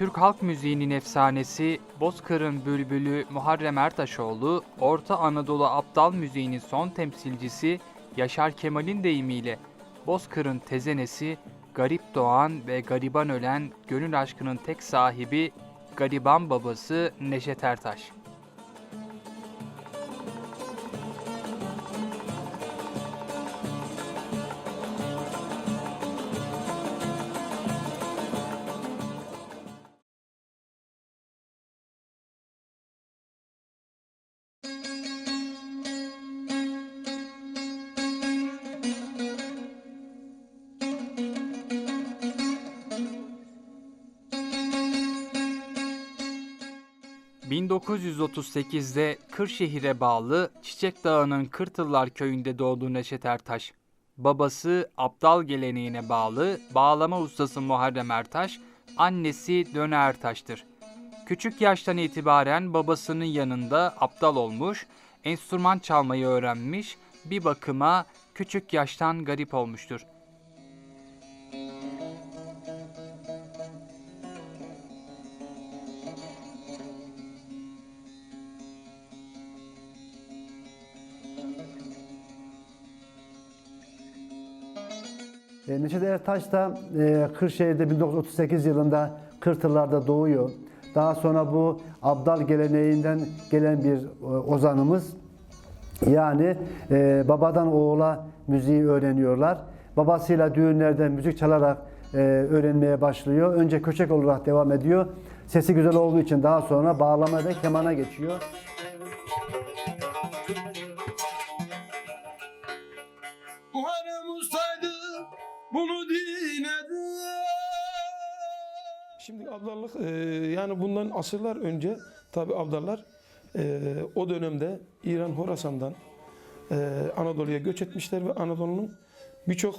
Türk halk müziğinin efsanesi Bozkır'ın bülbülü Muharrem Ertaşoğlu, Orta Anadolu aptal müziğinin son temsilcisi Yaşar Kemal'in deyimiyle Bozkır'ın tezenesi, garip doğan ve gariban ölen gönül aşkının tek sahibi gariban babası Neşet Ertaş. ...1938'de Kırşehir'e bağlı Çiçek Dağı'nın Kırtıllar köyünde doğdu Neşet Ertaş. Babası aptal geleneğine bağlı bağlama ustası Muharrem Ertaş, annesi Döne Ertaş'tır. Küçük yaştan itibaren babasının yanında aptal olmuş, enstrüman çalmayı öğrenmiş, bir bakıma küçük yaştan garip olmuştur. Neşet Ertaş da e, Kırşehir'de 1938 yılında Kırtırlar'da doğuyor. Daha sonra bu Abdal geleneğinden gelen bir e, ozanımız. Yani e, babadan oğula müziği öğreniyorlar. Babasıyla düğünlerde müzik çalarak e, öğrenmeye başlıyor. Önce köçek olarak devam ediyor. Sesi güzel olduğu için daha sonra bağlama ve kemana geçiyor. Abdallık e, yani bundan asırlar önce tabi abdallar e, o dönemde İran Horasan'dan e, Anadolu'ya göç etmişler ve Anadolu'nun birçok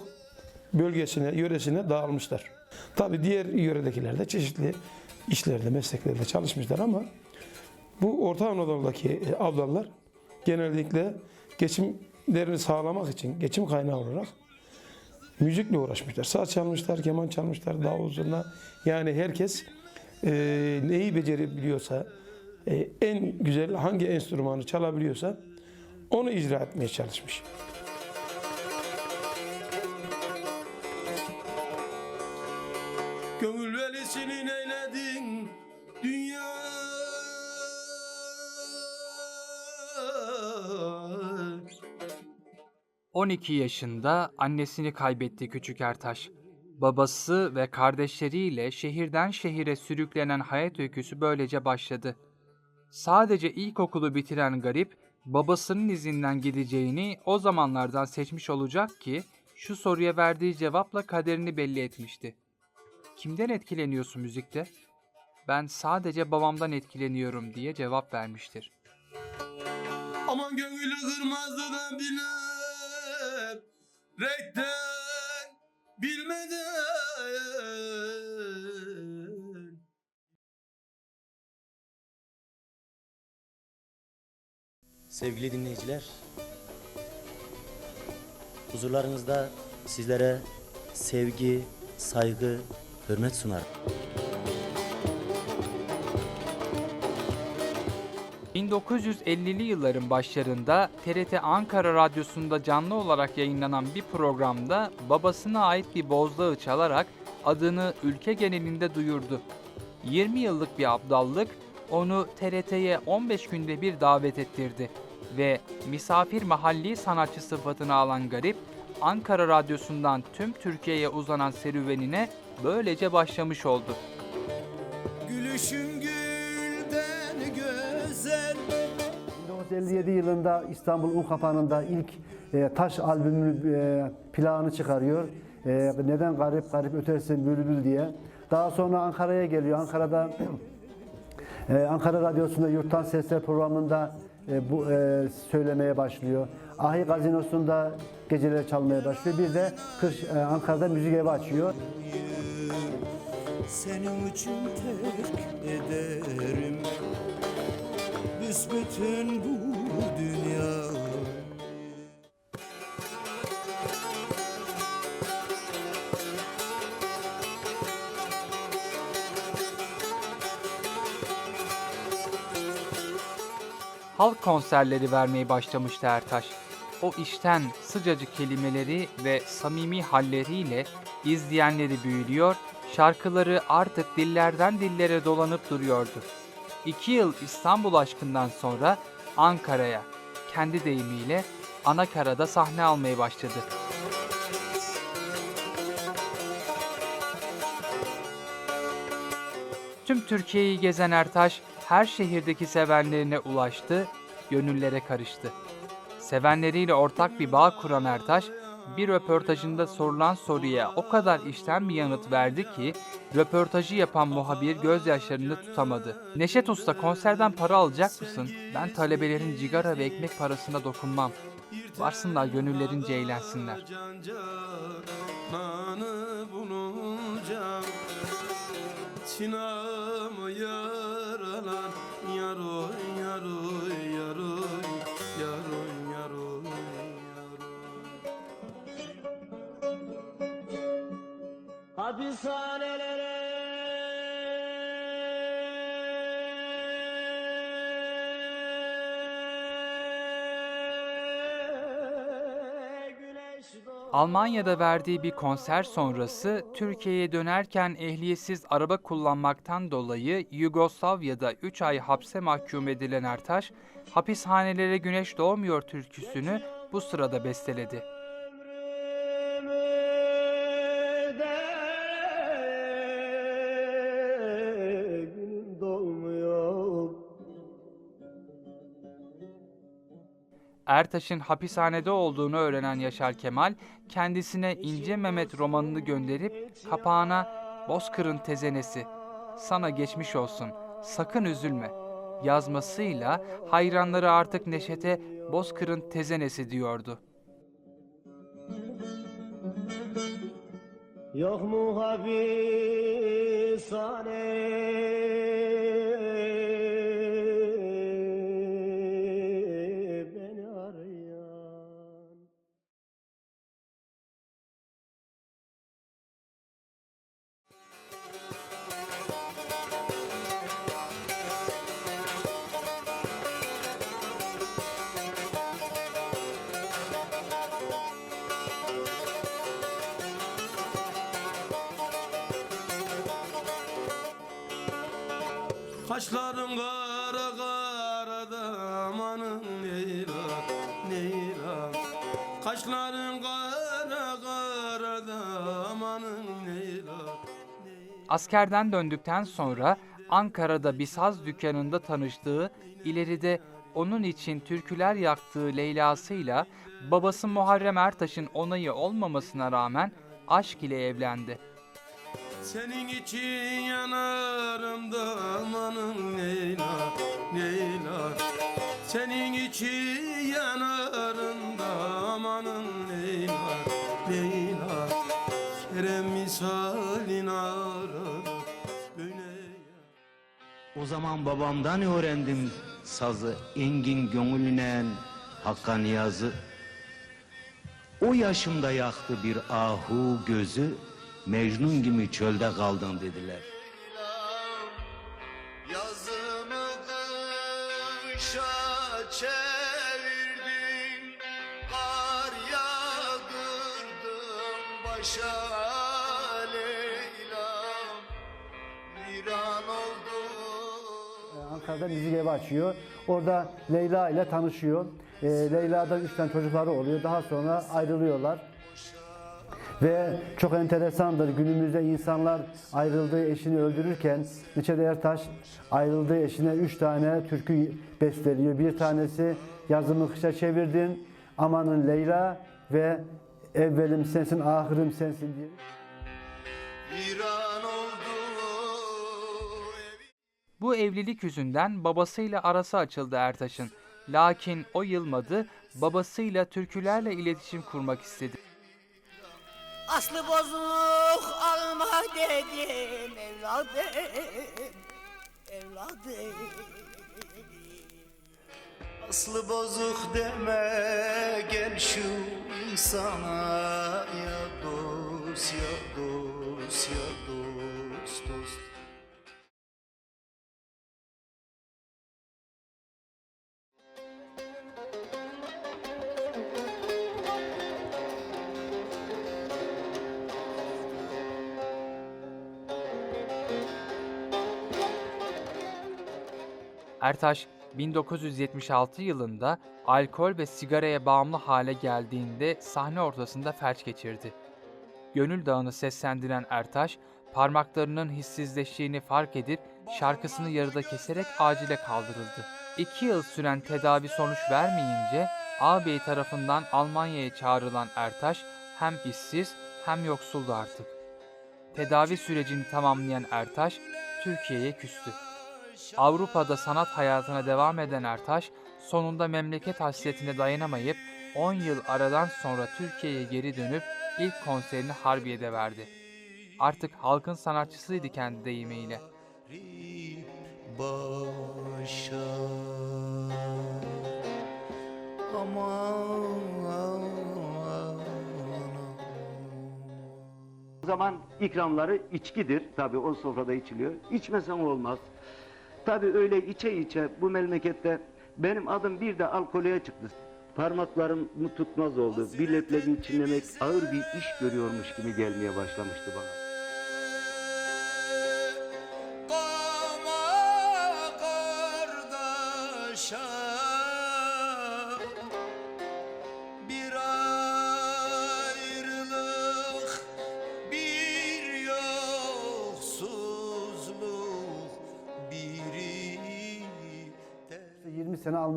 bölgesine, yöresine dağılmışlar. Tabi diğer yöredekiler de çeşitli işlerde, mesleklerde çalışmışlar ama bu Orta Anadolu'daki abdallar genellikle geçimlerini sağlamak için, geçim kaynağı olarak müzikle uğraşmışlar. Saz çalmışlar, keman çalmışlar, davul zurna. Yani herkes e, neyi becerebiliyorsa, e, en güzel hangi enstrümanı çalabiliyorsa onu icra etmeye çalışmış. Gönül velisinin eyledin dünya. 12 yaşında annesini kaybetti küçük Ertaş. Babası ve kardeşleriyle şehirden şehire sürüklenen hayat öyküsü böylece başladı. Sadece ilkokulu bitiren garip, babasının izinden gideceğini o zamanlardan seçmiş olacak ki şu soruya verdiği cevapla kaderini belli etmişti. Kimden etkileniyorsun müzikte? Ben sadece babamdan etkileniyorum diye cevap vermiştir. Aman gönülü kırmazdı da biner Rekten bilmeden Sevgili dinleyiciler, huzurlarınızda sizlere sevgi, saygı, hürmet sunarım. 1950'li yılların başlarında TRT Ankara Radyosu'nda canlı olarak yayınlanan bir programda babasına ait bir bozdağı çalarak adını ülke genelinde duyurdu. 20 yıllık bir abdallık onu TRT'ye 15 günde bir davet ettirdi ve misafir mahalli sanatçı sıfatını alan garip Ankara Radyosu'ndan tüm Türkiye'ye uzanan serüvenine böylece başlamış oldu. Gülüşün gülden 1957 yılında İstanbul Unkapanı'nda ilk e, taş albümü e, planı çıkarıyor. E, neden garip garip ötersin bülbül diye. Daha sonra Ankara'ya geliyor. Ankara'da Ankara Radyosu'nda Yurttan Sesler programında bu söylemeye başlıyor. Ahi Gazinosu'nda geceler çalmaya başlıyor. Bir de kış, Ankara'da müzik evi açıyor. Senin için terk ederim büsbütün bu dünya Halk konserleri vermeye başlamıştı Ertaş. O işten sıcacık kelimeleri ve samimi halleriyle izleyenleri büyülüyor, şarkıları artık dillerden dillere dolanıp duruyordu. İki yıl İstanbul aşkından sonra Ankara'ya, kendi deyimiyle Anakara'da sahne almaya başladı. Tüm Türkiye'yi gezen Ertaş her şehirdeki sevenlerine ulaştı, gönüllere karıştı. Sevenleriyle ortak bir bağ kuran Ertaş, bir röportajında sorulan soruya o kadar içten bir yanıt verdi ki röportajı yapan muhabir gözyaşlarını tutamadı. Neşet Usta konserden para alacak mısın? Ben talebelerin cigara ve ekmek parasına dokunmam. Varsınlar gönüllerince eğlensinler. Can Almanya'da verdiği bir konser sonrası Türkiye'ye dönerken ehliyetsiz araba kullanmaktan dolayı Yugoslavya'da 3 ay hapse mahkum edilen Ertaş, hapishanelere güneş doğmuyor türküsünü bu sırada besteledi. Ertaş'ın hapishanede olduğunu öğrenen Yaşar Kemal, kendisine İnce Mehmet romanını gönderip kapağına Bozkır'ın tezenesi, sana geçmiş olsun, sakın üzülme yazmasıyla hayranları artık Neşet'e Bozkır'ın tezenesi diyordu. Yok mu hapishane Kaşların kara kara da amanın neyla neyla Kaşların kara kara da amanın neyla Askerden döndükten sonra Ankara'da bir saz dükkanında tanıştığı, ileride onun için türküler yaktığı Leyla'sıyla babası Muharrem Ertaş'ın onayı olmamasına rağmen aşk ile evlendi. Senin için yanarım da amanın Leyla, Leyla. Senin için yanarım da amanın Leyla, Leyla. Kerem misalin arar böyle O zaman babamdan öğrendim sazı engin gönlünen hakka niyazı. O yaşımda yaktı bir ahu gözü, Mecnun gibi çölde kaldın dediler. Yazımı kışa çevirdin Kar yağdırdın başa Leyla'm Viran oldu Ankara'da müzik evi açıyor. Orada Leyla ile tanışıyor. Ee, Leyla'dan üç tane çocukları oluyor. Daha sonra ayrılıyorlar. Ve çok enteresandır günümüzde insanlar ayrıldığı eşini öldürürken Neçet Ertaş ayrıldığı eşine üç tane türkü besteliyor. Bir tanesi yazımı kışa çevirdin, amanın Leyla ve evvelim sensin, ahirim sensin diye. Bu evlilik yüzünden babasıyla arası açıldı Ertaş'ın. Lakin o yılmadı, babasıyla türkülerle iletişim kurmak istedi. Aslı bozuk alma dedim evladım Evladım. Aslı bozuk deme gel şu sana ya dost ya dost ya dost dost Ertaş 1976 yılında alkol ve sigaraya bağımlı hale geldiğinde sahne ortasında felç geçirdi. Gönül Dağı'nı seslendiren Ertaş, parmaklarının hissizleştiğini fark edip şarkısını yarıda keserek acile kaldırıldı. İki yıl süren tedavi sonuç vermeyince ağabey tarafından Almanya'ya çağrılan Ertaş hem işsiz hem yoksuldu artık. Tedavi sürecini tamamlayan Ertaş, Türkiye'ye küstü. Avrupa'da sanat hayatına devam eden Ertaş, sonunda memleket hasretine dayanamayıp 10 yıl aradan sonra Türkiye'ye geri dönüp ilk konserini Harbiye'de verdi. Artık halkın sanatçısıydı kendi deyimiyle. başa aman O zaman ikramları içkidir. Tabi o sofrada içiliyor. İçmesen olmaz. Tabi öyle içe içe bu memlekette benim adım bir de alkoleye çıktı. Parmaklarım mı tutmaz oldu. Bir leblebi çinlemek ağır bir iş görüyormuş gibi gelmeye başlamıştı bana.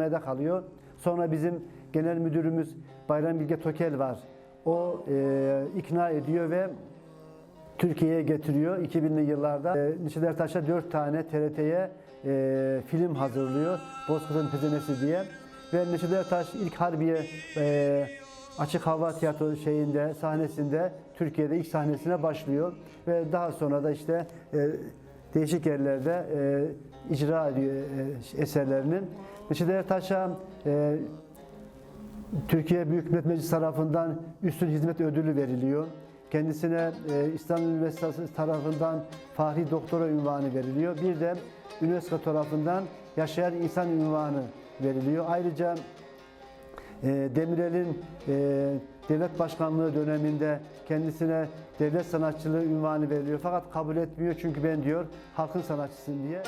20 sene Almanya'da kalıyor. Sonra bizim genel müdürümüz Bayram Bilge Tokel var. O e, ikna ediyor ve Türkiye'ye getiriyor 2000'li yıllarda. E, Neşet Ertaş'a 4 tane TRT'ye e, film hazırlıyor. Bozkır'ın Pezenesi diye. Ve Neşet Ertaş ilk Harbiye e, açık hava tiyatro şeyinde sahnesinde Türkiye'de ilk sahnesine başlıyor ve daha sonra da işte e, değişik yerlerde e, icra e, eserlerini. Neşet Ertaş'a e, Türkiye Büyük Millet Meclisi tarafından Üstün Hizmet Ödülü veriliyor. Kendisine e, İstanbul Üniversitesi tarafından Fahri Doktora ünvanı veriliyor. Bir de UNESCO tarafından Yaşayan İnsan ünvanı veriliyor. Ayrıca e, Demirel'in e, devlet başkanlığı döneminde kendisine devlet sanatçılığı ünvanı veriliyor. Fakat kabul etmiyor çünkü ben diyor halkın sanatçısıyım diye.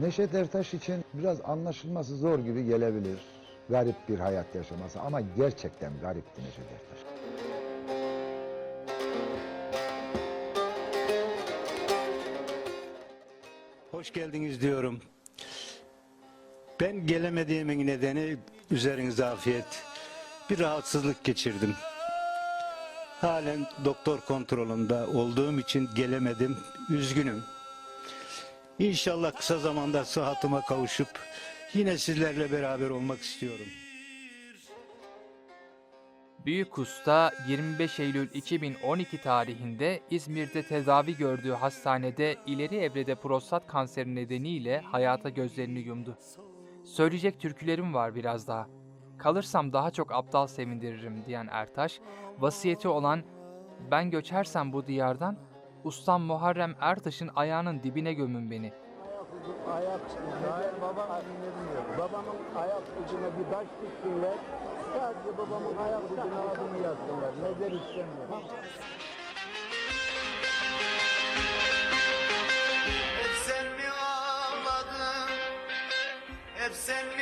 Neşet Ertaş için biraz anlaşılması zor gibi gelebilir. Garip bir hayat yaşaması ama gerçekten garipti Neşet Ertaş. Hoş geldiniz diyorum. Ben gelemediğimin nedeni üzerinize afiyet. Bir rahatsızlık geçirdim. Halen doktor kontrolünde olduğum için gelemedim. Üzgünüm. İnşallah kısa zamanda sıhhatıma kavuşup yine sizlerle beraber olmak istiyorum. Büyük Usta 25 Eylül 2012 tarihinde İzmir'de tedavi gördüğü hastanede ileri evrede prostat kanseri nedeniyle hayata gözlerini yumdu. Söyleyecek türkülerim var biraz daha. Kalırsam daha çok aptal sevindiririm diyen Ertaş, vasiyeti olan ben göçersem bu diyardan ustam Muharrem Ertaş'ın ayağının dibine gömün beni. Ayak, hayır baba babamın ayak ucuna bir taş diksinler. Sadece babamın ayak ucuna adını yazsınlar. Nezer istemiyorum. Hep sen mi ağladın Hep sen mi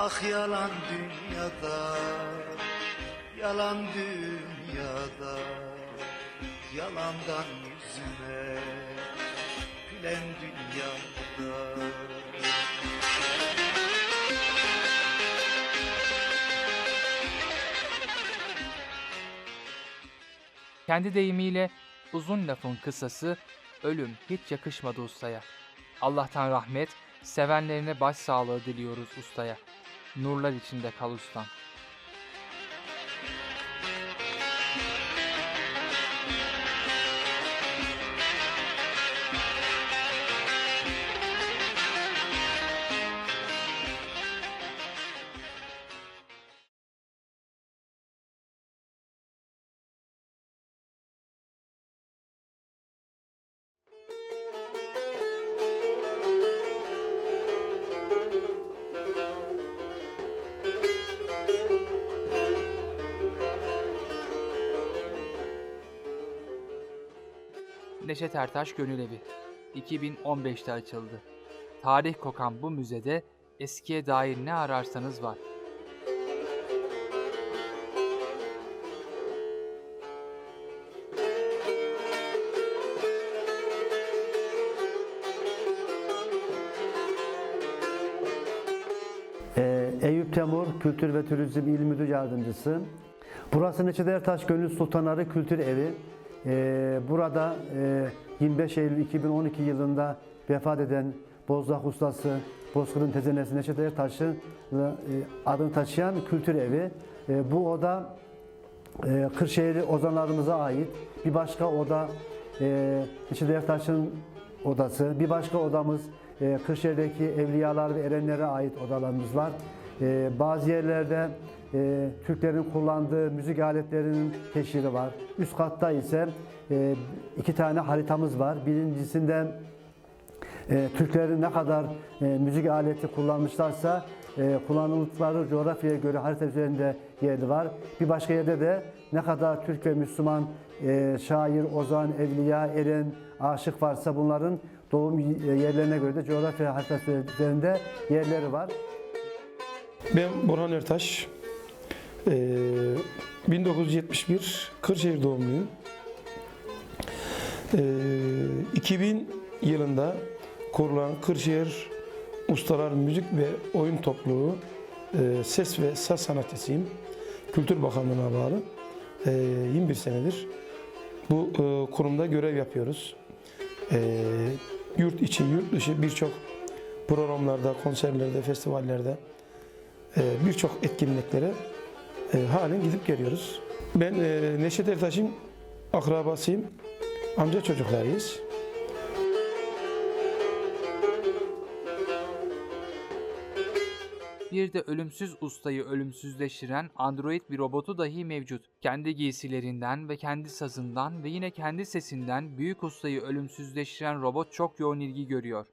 Ah yalan dünyada Yalan dünyada Yalandan yüzüme Gülen dünyada Kendi deyimiyle uzun lafın kısası ölüm hiç yakışmadı ustaya. Allah'tan rahmet, sevenlerine başsağlığı diliyoruz ustaya. Nurlar içinde kal ustam. Neşet Ertaş Gönülevi 2015'te açıldı. Tarih kokan bu müzede eskiye dair ne ararsanız var. Ee, Eyüp Temur Kültür ve Turizm İl Müdür Yardımcısı. Burası Neşet Ertaş Gönül Sultanları Kültür Evi. Ee, burada e, 25 Eylül 2012 yılında vefat eden Bozlak Ustası Bozkır'ın tezenesi Neşet Ertaş'ın e, adını taşıyan kültür evi. E, bu oda e, Kırşehirli ozanlarımıza ait. Bir başka oda e, Neşet Ertaş'ın odası. Bir başka odamız e, Kırşehir'deki evliyalar ve erenlere ait odalarımız var. E, bazı yerlerde e, Türklerin kullandığı müzik aletlerinin teşhiri var. Üst katta ise e, iki tane haritamız var. Birincisinde e, Türklerin ne kadar e, müzik aleti kullanmışlarsa e, kullanıldıkları coğrafyaya göre harita üzerinde yeri var. Bir başka yerde de ne kadar Türk ve Müslüman e, şair, ozan, evliya, eren, aşık varsa bunların doğum yerlerine göre de coğrafya haritası üzerinde yerleri var. Ben Burhan Ertaş. Ee, 1971 Kırşehir doğumluyum. Ee, 2000 yılında kurulan Kırşehir Ustalar Müzik ve Oyun Topluluğu e, ses ve saz sanatçısıyım. Kültür Bakanlığı'na bağlı. E, 21 senedir bu e, kurumda görev yapıyoruz. E, yurt içi, yurt dışı birçok programlarda, konserlerde, festivallerde e, birçok etkinliklere e, halen gidip geliyoruz. Ben e, Neşet Ertaş'ın akrabasıyım. Amca çocuklarıyız. Bir de ölümsüz ustayı ölümsüzleştiren android bir robotu dahi mevcut. Kendi giysilerinden ve kendi sazından ve yine kendi sesinden büyük ustayı ölümsüzleştiren robot çok yoğun ilgi görüyor.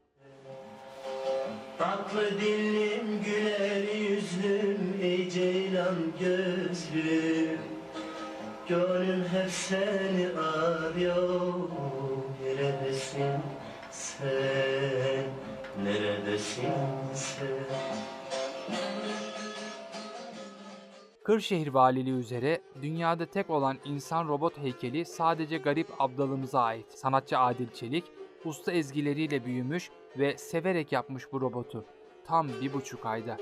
Tatlı dilim güler yüzlüm ey ceylan gözlüm Gönlüm hep seni arıyor Neredesin sen Neredesin sen Kırşehir Valiliği üzere dünyada tek olan insan robot heykeli sadece garip abdalımıza ait. Sanatçı Adil Çelik, usta ezgileriyle büyümüş ve severek yapmış bu robotu. Tam bir buçuk ayda.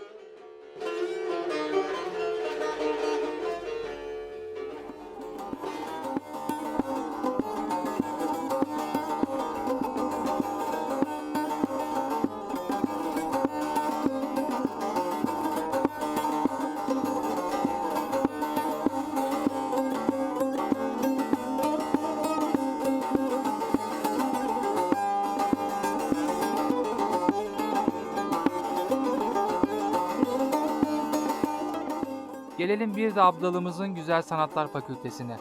Gelelim bir de abdalımızın Güzel Sanatlar Fakültesine.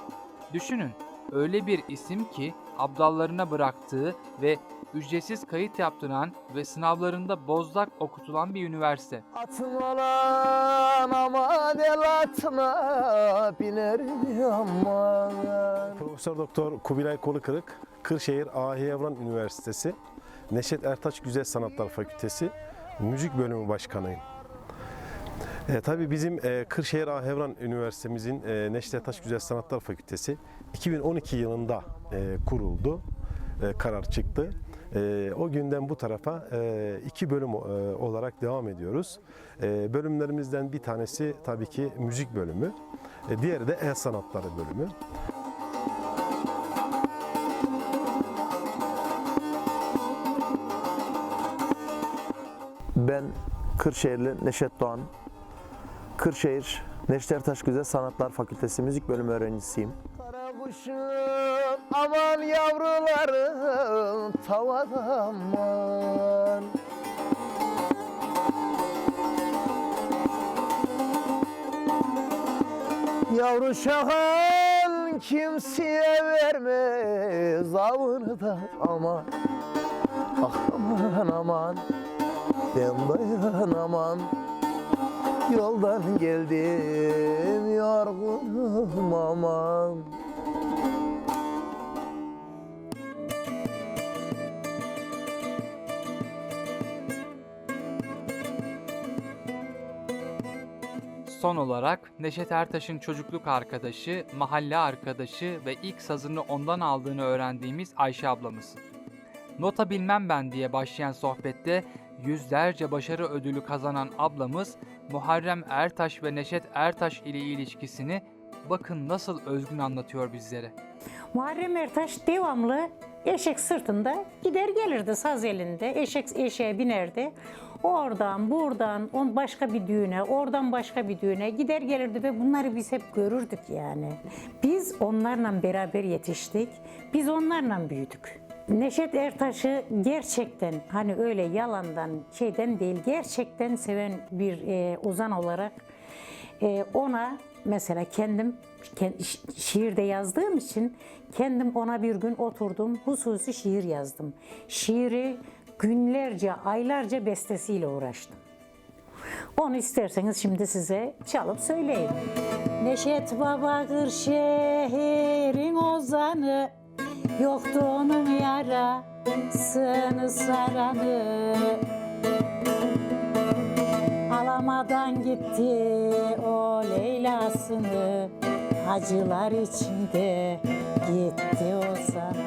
Düşünün, öyle bir isim ki abdallarına bıraktığı ve ücretsiz kayıt yaptıran ve sınavlarında bozdak okutulan bir üniversite. Atın olan aman el atına binerim aman. Profesör Doktor Kubilay Kolukırık, Kırşehir Ahi Evran Üniversitesi, Neşet Ertaş Güzel Sanatlar Fakültesi Müzik Bölümü Başkanıyım. E, tabii bizim e, Kırşehir Ahevran Üniversitemizin e, Neşet Ertaş Güzel Sanatlar Fakültesi 2012 yılında e, kuruldu, e, karar çıktı. E, o günden bu tarafa e, iki bölüm e, olarak devam ediyoruz. E, bölümlerimizden bir tanesi tabii ki müzik bölümü, e, diğeri de el sanatları bölümü. Ben Kırşehirli Neşet Doğan. Kırşehir Neşet Ertaş Güzel Sanatlar Fakültesi Müzik Bölümü öğrencisiyim. Kara kuşum aman yavrularım tavada aman. Yavru şahan kimseye vermez avını da aman. Ah aman aman ben dayanamam Yoldan geldim yorgunum aman Son olarak Neşet Ertaş'ın çocukluk arkadaşı, mahalle arkadaşı ve ilk sazını ondan aldığını öğrendiğimiz Ayşe ablamız. Nota bilmem ben diye başlayan sohbette yüzlerce başarı ödülü kazanan ablamız Muharrem Ertaş ve Neşet Ertaş ile ilişkisini bakın nasıl özgün anlatıyor bizlere. Muharrem Ertaş devamlı eşek sırtında gider gelirdi saz elinde. Eşek eşeğe binerdi. Oradan buradan on başka bir düğüne, oradan başka bir düğüne gider gelirdi ve bunları biz hep görürdük yani. Biz onlarla beraber yetiştik. Biz onlarla büyüdük. Neşet Ertaş'ı gerçekten hani öyle yalandan şeyden değil gerçekten seven bir e, ozan olarak ee, ona mesela kendim kend- şi- şiirde yazdığım için kendim ona bir gün oturdum hususi şiir yazdım. Şiiri günlerce, aylarca bestesiyle uğraştım. Onu isterseniz şimdi size çalıp söyleyeyim. Neşet Baba Kırşehir'in ozanı Yoktu onun yarasını saranı. Alamadan gitti o Leyla'sını. Acılar içinde gitti o sana